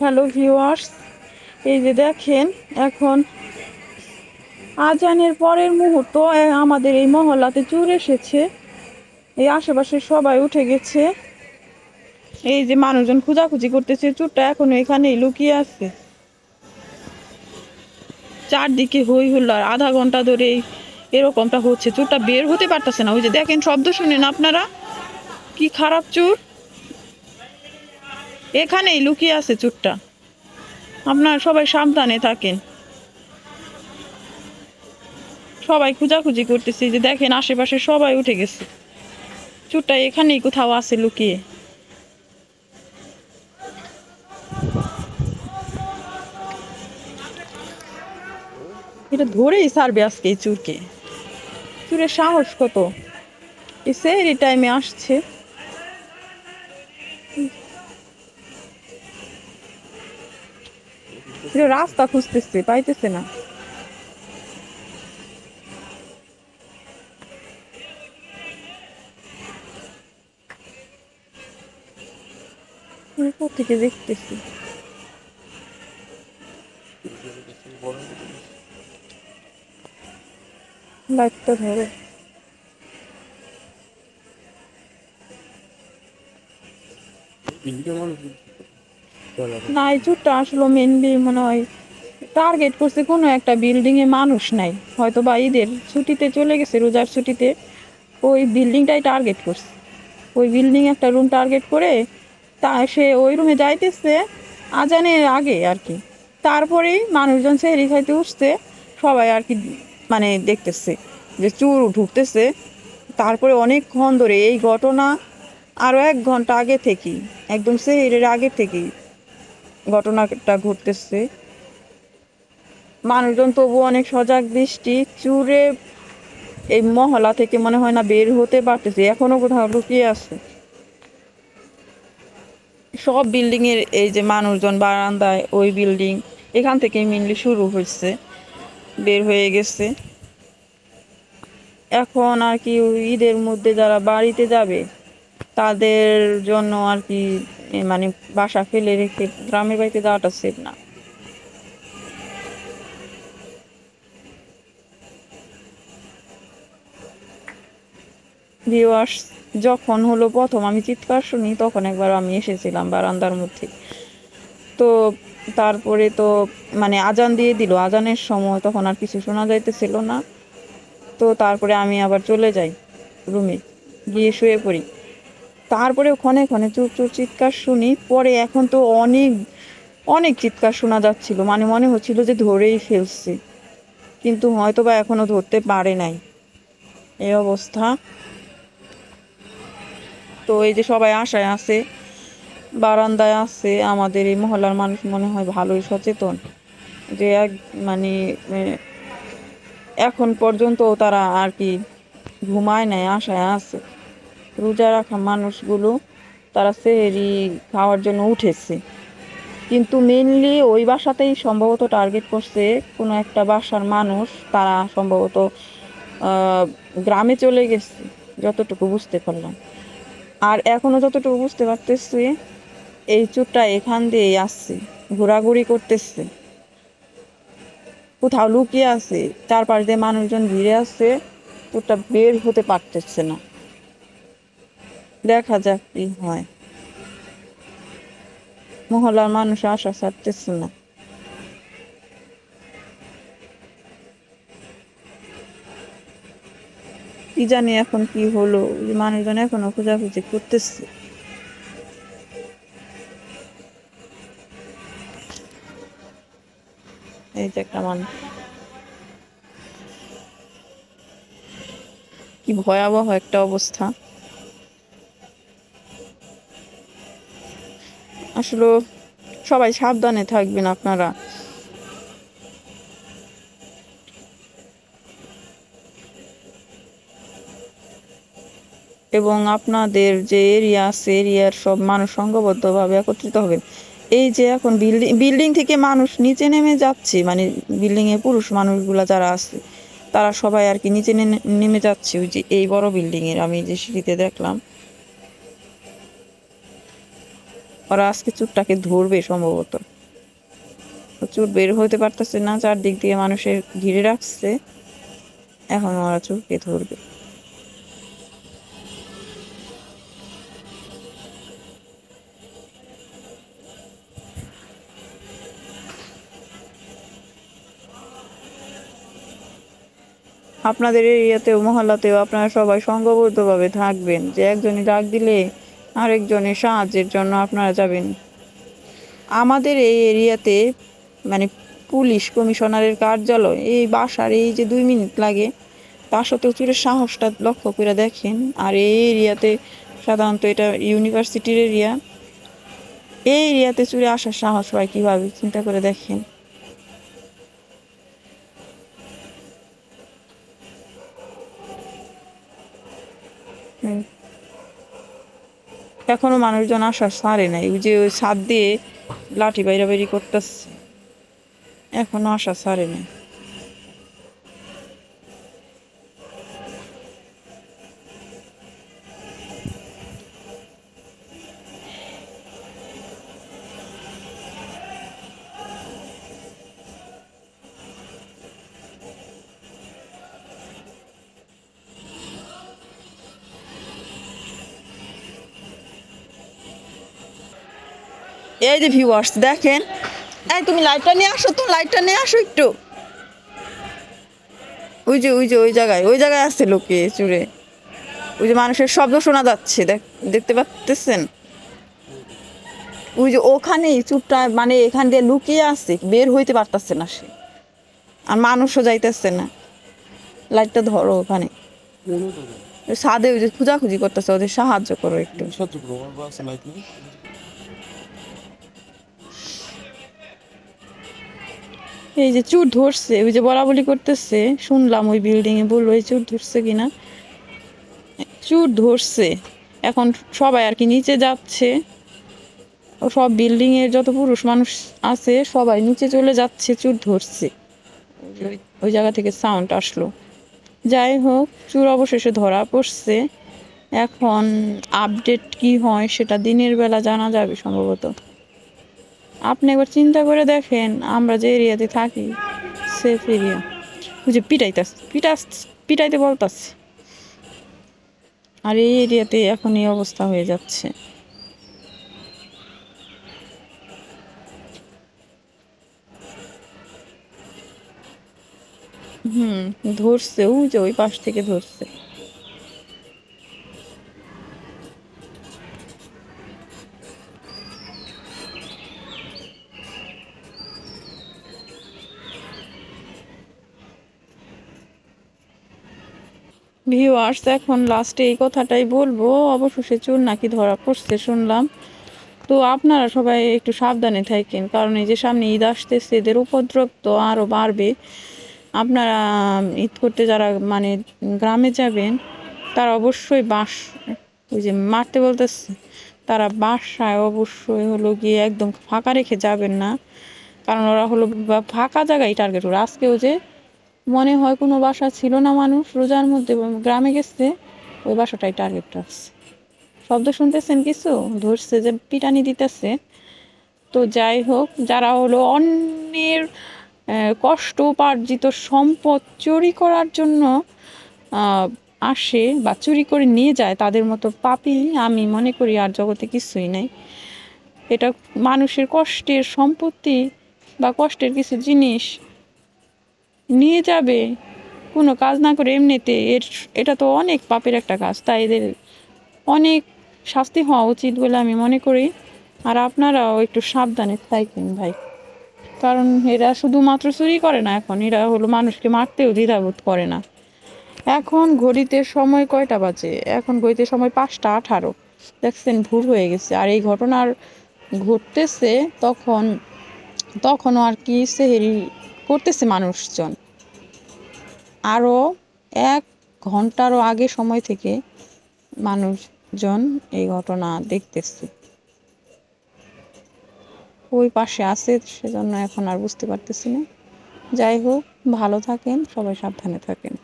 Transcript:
Hello viewers, এই যে দেখেন, এখন আজানের পরের মুহূর্ত আমাদের এই মহল্লাতে চুর এসেছে। এই আশেপাশে সবাই উঠে গেছে। এই যে মানুষজন খোঁজাখুঁজি করতেছে, চুরটা এখনও এখানেই লুকিয়ে আছে। চারদিকে হই হুল্লার আধা ঘণ্টা ধরে এরকমটা হচ্ছে, চুরটা বের হতে পারতেছে না। ওই যে দেখেন, শব্দ শুনেন আপনারা? কি খারাপ চুর? এখানেই লুকিয়ে আছে চুরটা আপনারা সবাই সাবধানে থাকেন। সবাই খোঁজাখুঁজি করতেছি যে দেখেন আশেপাশে সবাই উঠে গেছে। চুরটা এখানেই কোথাও আছে লুকিয়ে। এটা ধরেই সারবে আজকে এই চুরকে। চুরের সাহস কত? এই সেই টাইমে আসছে। রাস্তা খুঁজতেছে পাইতেছে না। থেকে দেখতেছি? লাইটটা ধরো। না এই চুরটা আসলে মেনলি মনে হয় টার্গেট করছে কোনো একটা বিল্ডিং এ মানুষ নাই। হয়তো বা ঈদের ছুটিতে চলে গেছে, রোজার ছুটিতে। ওই বিল্ডিংটাই টার্গেট করছে। ওই বিল্ডিং একটা রুম টার্গেট করে তা সে ওই রুমে যাইতেছে আজানের আগে আর কি। তারপরেই মানুষজন সেহরি খাইতে উঠছে, সবাই আর কি মানে দেখতেছে যে চুর ঢুকতেছে। তারপরে অনেকক্ষণ ধরে এই ঘটনা আরও এক ঘণ্টা আগে থেকেই, একদম সেহরির আগে থেকেই ঘটনাটা ঘটতেছে। মানুষজন তবু অনেক সজাগ দৃষ্টি, চুরে এই মহলা থেকে মনে হয় না বের হতে পারতেছে, এখনও কোথাও লুকিয়ে আছে। সব বিল্ডিং এর এই যে মানুষজন বারান্দায় ওই বিল্ডিং এখান থেকে মেনলি শুরু হয়েছে, বের হয়ে গেছে। এখন আর কি ঈদের মধ্যে যারা বাড়িতে যাবে তাদের জন্য আর কি মানে বাসা ফেলে রেখে গ্রামের বাড়িতে যাওয়াটা সেফ না। ভিউয়ার্স যখন হলো প্রথম আমি চিৎকার শুনি, তখন একবার আমি এসেছিলাম বারান্দার মধ্যে। তো তারপরে তো মানে আজান দিয়ে দিল। আজানের সময় তখন আর কিছু শোনা যাইতেছিল না। তো তারপরে আমি আবার চলে যাই রুমে, গিয়ে শুয়ে পড়ি। তারপরে ক্ষণে ক্ষণে চুর চুর চিৎকার শুনি, পরে এখন তো অনেক অনেক চিৎকার শোনা যাচ্ছিল মানে মনে হচ্ছিল যে ধরেই ফেলছে। কিন্তু হয়তো বা এখনও ধরতে পারে নাই। এই অবস্থা। তো এই যে সবাই আশায় আছে, বারান্দায় আছে, আমাদের এই মহল্লার মানুষ মনে হয় ভালোই সচেতন যে এক মানে এখন পর্যন্ত তারা আর কি ঘুমায় নাই, আশায় আছে। রোজা রাখা মানুষগুলো তারা সেহেরি খাওয়ার জন্য উঠেছে। কিন্তু মেনলি ওই বাসাতেই সম্ভবত টার্গেট করছে কোনো একটা বাসার মানুষ, তারা সম্ভবত গ্রামে চলে গেছে, যতটুকু বুঝতে পারলাম। আর এখনও যতটুকু বুঝতে পারতেছি, এই চোরটা এখান দিয়েই আসছে, ঘোরাঘুরি করতেছে। কোথাও লুকিয়ে আছে, চারপাশ দিয়ে মানুষজন ঘিরে আসছে চোরটা বের হতে পারতেছে না। দেখা যাক কি হয়। মহলার মানুষ আশা ছাড়তেছে না। কি জানি এখন কি হলো মানুষজন এখনও খোঁজাখুঁজি করতেছে। এই যে একটা মানুষ। কি ভয়াবহ একটা অবস্থা। আসলে সবাই সাবধানে থাকবেন আপনারা। এবং আপনাদের যে এরিয়া আছে, এরিয়ার সব মানুষ সংঘবদ্ধভাবে একত্রিত হবেন এই যে এখন বিল্ডিং বিল্ডিং থেকে মানুষ নিচে নেমে যাচ্ছে মানে বিল্ডিং এ পুরুষ মানুষগুলা যারা আছে, তারা সবাই আর কি নিচে নেমে যাচ্ছে। ওই যে এই বড় বিল্ডিং এর, আমি যে সিঁড়িতে দেখলাম ওরা আজকে চুরটাকে ধরবে সম্ভবত। চুর বের হতে পারতেছে না, চারদিক দিয়ে মানুষের ঘিরে রাখছে। এখন ওরা চুরকে ধরবে। আপনাদের এরিয়াতেও, মহল্লাতেও আপনারা সবাই সংঘবদ্ধভাবে থাকবেন। যে একজনই ডাক দিলে আরেকজনের সাহায্যের জন্য আপনারা যাবেন। আমাদের এই এরিয়াতে মানে পুলিশ কমিশনারের কার্যালয়, এই বাসার এই যে দুই মিনিট লাগে, তার সত্ত্বেও চুরের সাহসটা লক্ষ্য করে দেখেন। আর এই এরিয়াতে সাধারণত এটা ইউনিভার্সিটির এরিয়া। এই এরিয়াতে চুরে আসার সাহস হয় কীভাবে, চিন্তা করে দেখেন। হুম। এখনও মানুষজন আসার সারে নাই। ওই যে ওই ছাদ দিয়ে লাঠি বাইরা বাইরি করতেছে। এখনও আসা সারে নাই। এই যে ভিউয়ার্স দেখেন। এই তুমি লাইটটা নিয়ে আসো তো লাইটটা নিয়ে আসো একটু। ওই যে ওই যে, ওই জায়গায় ওই জায়গায় আসছে লোকে চুরে। ওই যে মানুষের শব্দ শোনা যাচ্ছে, দেখ, দেখতে পাচ্তেছেন? ওই যে ওখানেই চুপটা মানে এখান দিয়ে লুকিয়ে আছে, বের হইতে পারতেছে না সে। আর মানুষও যাইতেছে না। লাইটটা ধরো ওখানে। ছাদে ওই যে খোঁজাখুঁজি করতেছে, ওদের সাহায্য করো একটু। এই যে চুর ধরছে, ওই যে বলা বলি করতেছে, শুনলাম ওই বিল্ডিং এ বলল এই চুর ধরছে কিনা। চুর ধরছে। এখন সবাই আর কি নিচে যাচ্ছে। সব বিল্ডিং এর যত পুরুষ মানুষ আছে, সবাই নিচে চলে যাচ্ছে, চুর ধরছে। ওই জায়গা থেকে সাউন্ড আসলো। যাই হোক, চুর অবশেষে ধরা পড়ছে। এখন আপডেট কি হয়, সেটা দিনের বেলা জানা যাবে সম্ভবত। আপনি একবার চিন্তা করে দেখেন, আমরা যে এরিয়াতে থাকি সেফ এরিয়া যে পিটাইতাস পিটাস, পিটাইতে বলতাছে। আর এই এরিয়াতে এখন এই অবস্থা হয়ে যাচ্ছে। হুম, ধরছে, ওই যে ওই পাশ থেকে ধরছে। ভিউয়ার্স এখন লাস্টে এই কথাটাই বলব। অবশেষে চুল নাকি ধরা পড়ছে, শুনলাম। তো আপনারা সবাই একটু সাবধানে থাকেন, কারণ এই যে সামনে ঈদ আসতেছে, এদের উপদ্রব তো আরও বাড়বে। আপনারা ঈদ করতে যারা মানে গ্রামে যাবেন, তারা অবশ্যই বাস, ওই যে মারতে বলতেছে, তারা বাসায় অবশ্যই হলো গিয়ে একদম ফাঁকা রেখে যাবেন না। কারণ ওরা হলো ফাঁকা জায়গায় টার্গেট ওরা। আজকেও যে মনে হয় কোনো বাসা ছিল না মানুষ, রোজার মধ্যে গ্রামে গেছে, ওই বাসাটাই টার্গেট রাখছে শব্দ শুনতেছেন কিছু? ধরছে যে পিটানি দিতেছে। তো যাই হোক, যারা হলো অন্যের কষ্ট, উপার্জিত সম্পদ চুরি করার জন্য আসে বা চুরি করে নিয়ে যায়, তাদের মতো পাপি আমি মনে করি আর জগতে কিছুই নাই। এটা মানুষের কষ্টের সম্পত্তি বা কষ্টের কিছু জিনিস নিয়ে যাবে। কোনো কাজ না করে এমনিতে এর, এটা তো অনেক পাপের একটা কাজ, তাই এদের অনেক শাস্তি হওয়া উচিত বলে আমি মনে করি। আর আপনারাও একটু সাবধানে থাকেন ভাই। কারণ এরা শুধুমাত্র চুরি করে না এখন, এরা হলো মানুষকে মারতেও দ্বিধাবোধ করে না। এখন ঘড়িতে সময় কয়টা বাজে? এখন ঘড়িতে সময় পাঁচটা আঠারো। দেখছেন ভুল হয়ে গেছে। আর এই ঘটনার ঘটতেছে তখন, তখনও আর কি সেহেরি করতেছে মানুষজন। আরও এক ঘন্টারও আগে সময় থেকে মানুষজন এই ঘটনা দেখতেছে। ওই পাশে আছে, সেজন্য এখন আর বুঝতে পারতেছি না। যাই হোক, ভালো থাকেন, সবাই সাবধানে থাকেন।